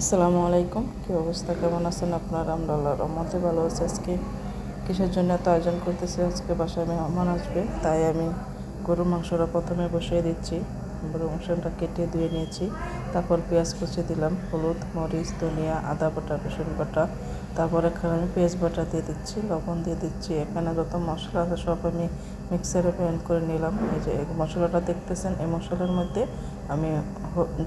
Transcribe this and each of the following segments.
আসসালামু আলাইকুম। কী অবস্থা? কেমন আছেন আপনারা? আমরা আল্লাহর রহমতে ভালো আছি। আজকে কিসের জন্য এত আয়োজন করতেছি? আজকে বাসায় মেহমান আসবে, তাই আমি গরুর মাংসটা প্রথমে বসিয়ে দিচ্ছি। গরুর মাংসটা কেটে ধুয়ে নিয়েছি। তারপর পেঁয়াজ কুচি দিলাম, হলুদ, মরিচ, ধনিয়া, আদা বাটা, রসুন বাটা। তারপর এখানে আমি পেঁয়াজ বাটা দিয়ে দিচ্ছি, লবণ দিয়ে দিচ্ছি। এখানে যত মশলা আছে সব আমি মিক্সারে ব্লেন্ড করে নিলাম। এই যে মশলাটা দেখতেছেন, এই মশলার মধ্যে আমি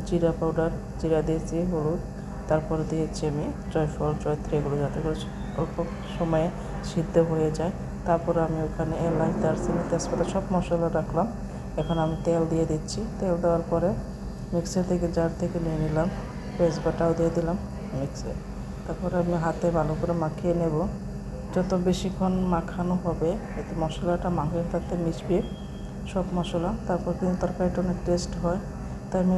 জিরা পাউডার জিরা দিয়েছি, হলুদ তারপর দিয়েছি আমি জয়ফল জয়ত্রী এগুলো যাতে করে অল্প সময়ে সিদ্ধ হয়ে যায়। তারপর আমি ওখানে এলাচ, দারচিনি, তেজপাতা সব মশলা রাখলাম। এখন আমি তেল দিয়ে দিচ্ছি। তেল দেওয়ার পরে মিক্সার থেকে জার থেকে নিয়ে নিলাম। পেঁয়াজ বাটাও দিয়ে দিলাম মিক্সে তারপরে আমি হাতে ভালো করে মাখিয়ে নেব। যত বেশিক্ষণ মাখানো হবে, এতে মশলাটা মাংসের তাতে মিশবে সব মশলা। তারপর কিন্তু তরকারিটা অনেক টেস্ট হয়। তাই আমি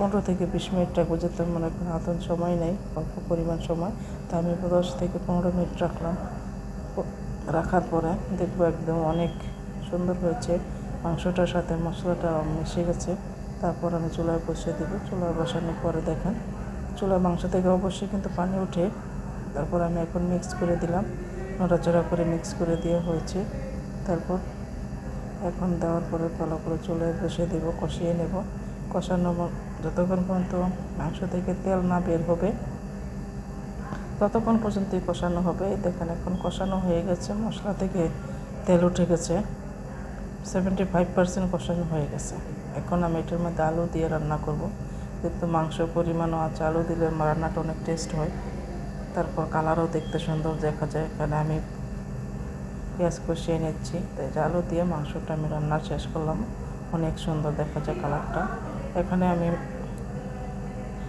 পনেরো থেকে বিশ মিনিট রাখব যেতে মনে করেন আতন সময় নেই, অল্প পরিমাণ সময়। তা আমি দশ থেকে পনেরো মিনিট রাখলাম। রাখার পরে দেখব একদম অনেক সুন্দর হয়েছে। মাংসটার সাথে মশলাটা মিশে গেছে। তারপর আমি চুলায় বসিয়ে দেবো। চুলায় বসানোর পরে দেখেন চুলার মাংস থেকে অবশ্যই কিন্তু পানি ওঠে। তারপর আমি এখন মিক্স করে দিলাম। নড়াচড়া করে মিক্স করে দেওয়া হয়েছে। তারপর এখন দেওয়ার পরে ভালো করে চুলায় বসিয়ে দেবো, কষিয়ে নেব। কষানো যতক্ষণ পর্যন্ত মাংস থেকে তেল না বের হবে, ততক্ষণ পর্যন্তই কষানো হবে। দেখেন, এখন কষানো হয়ে গেছে, মশলা থেকে তেল উঠে গেছে। সেভেন্টি ফাইভ পার্সেন্ট কষানো হয়ে গেছে। এখন আমি এটার মধ্যে আলু দিয়ে রান্না করব। যেহেতু মাংস পরিমাণও আছে, আলু দিলে রান্নাটা অনেক টেস্ট হয়। তারপর কালারও দেখতে সুন্দর দেখা যায়। এখানে আমি পেঁয়াজ কষিয়ে নিচ্ছি। তাই আলু দিয়ে মাংসটা আমি রান্না শেষ করলাম। অনেক সুন্দর দেখা যায় কালারটা। এখানে আমি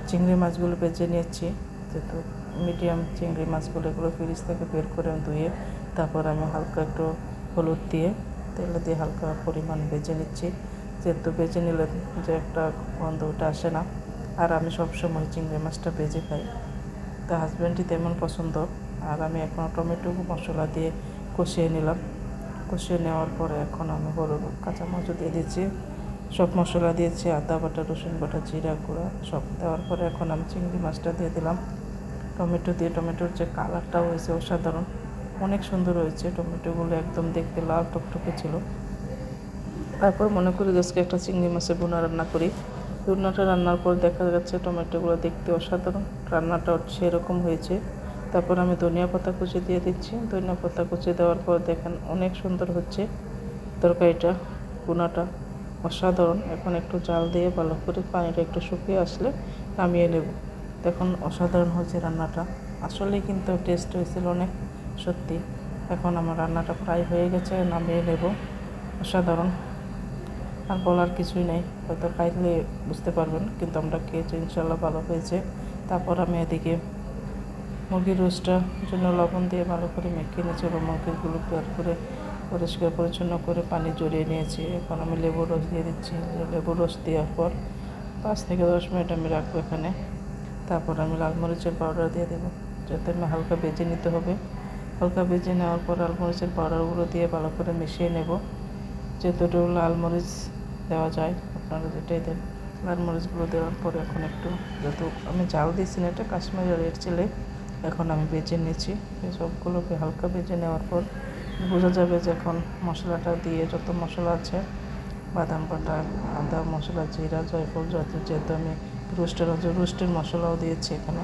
চিংড়ি মাছগুলো বেজে নিয়েছি। যেহেতু মিডিয়াম চিংড়ি মাছগুলো এগুলো ফ্রিজ থেকে বের করে ধুয়ে তারপর আমি হালকা একটু হলুদ দিয়ে তেল দিয়ে হালকা পরিমাণ বেজে নিচ্ছি। যেহেতু বেজে নিলে যে একটা গন্ধ ওটা আসে না। আর আমি সবসময় চিংড়ি মাছটা বেজে খাই। তা হাজব্যান্ডই তেমন পছন্দ। আর আমি এখন টমেটো মশলা দিয়ে কষিয়ে নিলাম। কষিয়ে নেওয়ার পরে এখন আমি হলুদ কাঁচামরিচ দিয়ে দিচ্ছি। সব মশলা দিয়েছি, আদা বাটা, রসুন বাটা, জিরা গুঁড়া, সব দেওয়ার পরে এখন আমি চিংড়ি মাছটা দিয়ে দিলাম। টমেটো দিয়ে, টমেটোর যে কালারটা হয়েছে অসাধারণ, অনেক সুন্দর হয়েছে। টমেটোগুলো একদম দেখতে লাল টকটকে ছিল। তারপর মনে করি আজকে একটা চিংড়ি মাছের বোনা রান্না করি। বোনাটা রান্নার পর দেখা যাচ্ছে টমেটোগুলো দেখতে অসাধারণ রান্নাটা সেরকম হয়েছে। তারপর আমি ধনিয়া পাতা কুচি দিয়ে দিচ্ছি। ধনিয়া পাতা কুচি দেওয়ার পর দেখেন অনেক সুন্দর হচ্ছে তরকারিটা বোনাটা অসাধারণ। এখন একটু জাল দিয়ে ভালো করে পানিটা একটু শুকিয়ে আসলে নামিয়ে নেব। দেখুন, অসাধারণ হয়েছে রান্নাটা। আসলেই কিন্তু টেস্ট হয়েছিল অনেক, সত্যি। এখন আমার রান্নাটা প্রায় হয়ে গেছে, নামিয়ে নেব। অসাধারণ। আর বলার কিছুই নেই। হয়তো খাইলে বুঝতে পারবেন, কিন্তু আমরা খেয়েছি ইনশাল্লাহ ভালো হয়েছে। তারপর আমি এদিকে মুরগির রোস্টটার জন্য লবণ দিয়ে ভালো করে মেখে নিয়েছি এবং মুরগিগুলো বের করে পরিষ্কার পরিচ্ছন্ন করে পানি জড়িয়ে নিয়েছি। এখন আমি লেবুর রস দিয়ে দিচ্ছি। লেবুর রস দেওয়ার পর পাঁচ থেকে দশ মিনিট আমি রাখব এখানে। তারপর আমি লাল মরিচের পাউডার দিয়ে দেবো, যাতে আমি হালকা বেজে নিতে হবে। হালকা বেজে নেওয়ার পর লাল মরিচের পাউডারগুলো দিয়ে ভালো করে মিশিয়ে নেব। যেহেতু লাল মরিচ দেওয়া যায়, আপনারা যেটাই দেন। লাল মরিচগুলো দেওয়ার পর এখন একটু যেহেতু আমি জাল দিয়েছি না, এটা কাশ্মীরি রেড চিলে এখন আমি বেজে নিয়েছি সবগুলোকে হালকা বেজে নেওয়ার পর বোঝা যাবে যে এখন মশলাটা দিয়ে যত মশলা আছে, বাদাম বাটা, আদা, মশলা, জিরা, জয়ফল যত যেহেতু আমি রোস্টের রোস্টের মশলাও দিয়েছি এখানে।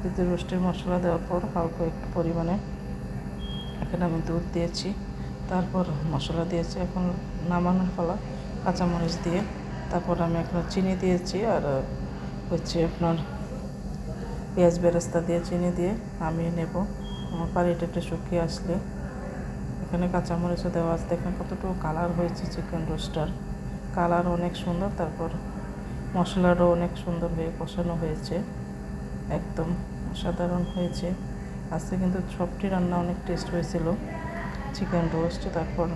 যেহেতু রোস্টের মশলা দেওয়ার পর হালকা একটু পরিমাণে এখানে আমি দুধ দিয়েছি। তারপর মশলা দিয়েছি এখন নামানোর ফলা কাঁচামরিচ দিয়ে। তারপর আমি এখন চিনি দিয়েছি আর, হচ্ছে আপনার পেঁয়াজ বেরেস্তা দিয়ে চিনি দিয়ে নামিয়ে নেব। আমার পানিটা একটু শুকিয়ে আসলে এখানে কাঁচামরিচও দেওয়া আছে। দেখেন কতটুকু কালার হয়েছে চিকেন রোস্টার কালার অনেক সুন্দর, তারপর মশলাটাও অনেক সুন্দর হয়ে কষানো হয়েছে। একদম অসাধারণ হয়েছে। আজকে কিন্তু সবটি রান্না অনেক টেস্ট হয়েছিল। চিকেন রোস্ট তারপর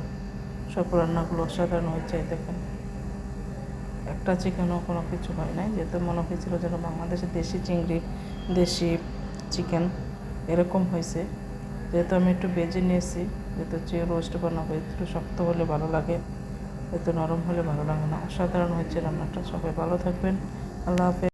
সব রান্নাগুলো অসাধারণ হয়েছে দেখেন। একটা চিকেনও কোনো কিছু হয় নাই। যেহেতু মনে হয়েছিল যেন বাংলাদেশের দেশি চিংড়ি, দেশি চিকেন এরকম হয়েছে। যেহেতু আমি একটু বেজে নিয়েছি, যেহেতু যে রোস্ট বানাবো, একটু শক্ত হলে ভালো লাগে এত নরম হলে ভালো লাগে না। অসাধারণ হয়েছে রান্নাটা। সবাই ভালো থাকবেন। আল্লাহ হাফেজ।